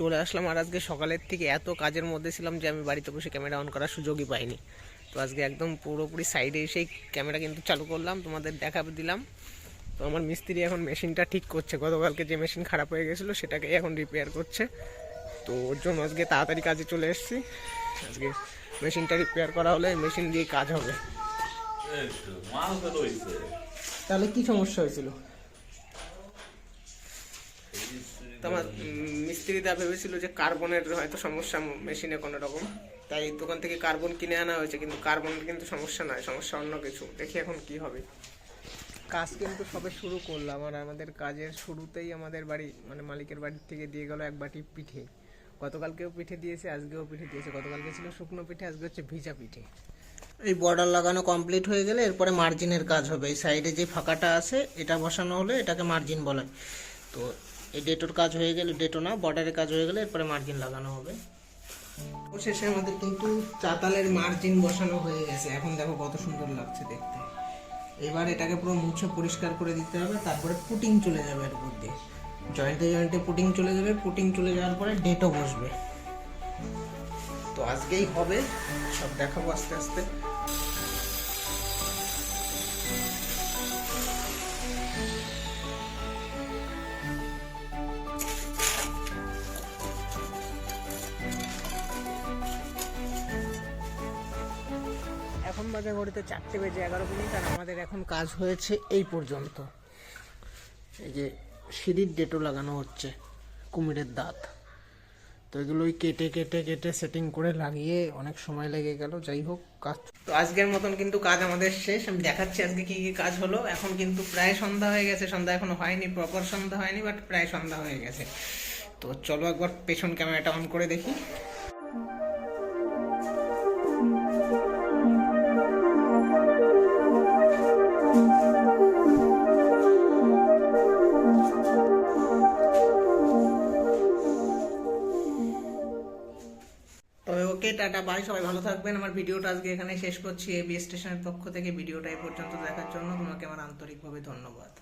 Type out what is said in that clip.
চলে আসলাম আর আজকে সকালের থেকে এত কাজের মধ্যে ছিলাম যে আমি বাড়িতে বসে ক্যামেরা অন করার সুযোগই পাইনি। তো আজকে একদম পুরোপুরি সাইডে এসেই ক্যামেরা কিন্তু চালু করলাম তোমাদের দেখাবে দিলাম। তো আমার মিস্ত্রি এখন মেশিনটা ঠিক করছে। গতকালকে যে মেশিন খারাপ হয়ে গেছিল সেটাকে এখন রিপেয়ার করছে। তো ওর জন্য আজকে তাড়াতাড়ি কাজে চলে এসেছি। আজকে মেশিনটা রিপেয়ার করা হলে মেশিন দিয়ে কাজ হবে। তাহলে কি সমস্যা হয়েছিল? তো আমার উম, মিস্ত্রিদা ভেবেছিল যে কার্বনের হয়তো সমস্যা মেশিনে কোনো রকম। তাই দোকান থেকে কার্বন কিনে আনা হয়েছে কিন্তু কার্বনের কিন্তু সমস্যা নয় সমস্যা অন্য কিছু। দেখি এখন কি হবে। কাজ কিন্তু সবে শুরু করলাম আর আমাদের কাজের শুরুতেই আমাদের বাড়ি মানে মালিকের বাড়ি থেকে দিয়ে গেল এক বাটি পিঠে। গতকালকেও পিঠে দিয়েছে আজকেও পিঠে দিয়েছে। গতকালকে ছিল শুকনো পিঠে আজকে হচ্ছে ভিজা পিঠে। এই বর্ডার লাগানো কমপ্লিট হয়ে গেলে এরপরে মার্জিনের কাজ হবে। এই সাইডে যে ফাঁকাটা আছে এটা বসানো হলে এটাকে মার্জিন বলে। তো এই ডেটোর কাজ হয়ে গেলে, ডেটো না, বর্ডারের কাজ হয়ে গেলে এরপরে মার্জিন লাগানো হবে। শেষে আমাদের কিন্তু চাতালের মার্জিন বসানো হয়ে গেছে। এখন দেখো কত সুন্দর লাগছে দেখতে। এবার এটাকে পুরো মুছে পরিষ্কার করে দিতে হবে, তারপরে পুটিং চলে যাবে এর উপর জয়েন্টে জয়েন্টে পুটিং চলে যাবে, পুটিং চলে যাওয়ার পরে ডেটও বসবে। তো আজকেই হবে, সব দেখাবো আস্তে আস্তে। বাজে ঘড়িতে চারটে বেজে এগারো মিনিট আর আমাদের এখন কাজ হয়েছে এই পর্যন্ত। এই যে সিঁড়ির ডেটো লাগানো হচ্ছে, কুমিরের দাঁত। তো এগুলোই কেটে কেটে কেটে সেটিং করে লাগিয়ে অনেক সময় লেগে গেল, যাই হোক, কাজ। তো আজকের মতন কিন্তু কাজ আমাদের শেষ। আমি দেখাচ্ছি আজকে কি কি কাজ হলো। এখন কিন্তু প্রায় সন্ধ্যা হয়ে গেছে। সন্ধ্যা এখনও হয়নি প্রপার সন্ধ্যা হয়নি বাট প্রায় সন্ধ্যা হয়ে গেছে। তো চলো একবার পেছন ক্যামেরাটা অন করে দেখি। ওকে, টাটা বাই সবাই ভালো থাকবেন। আমার ভিডিওটা আজকে এখানে শেষ করছি। এবি স্টেশনের পক্ষ থেকে ভিডিওটা এই পর্যন্ত দেখার জন্য তোমাকে আমার আন্তরিকভাবে ধন্যবাদ।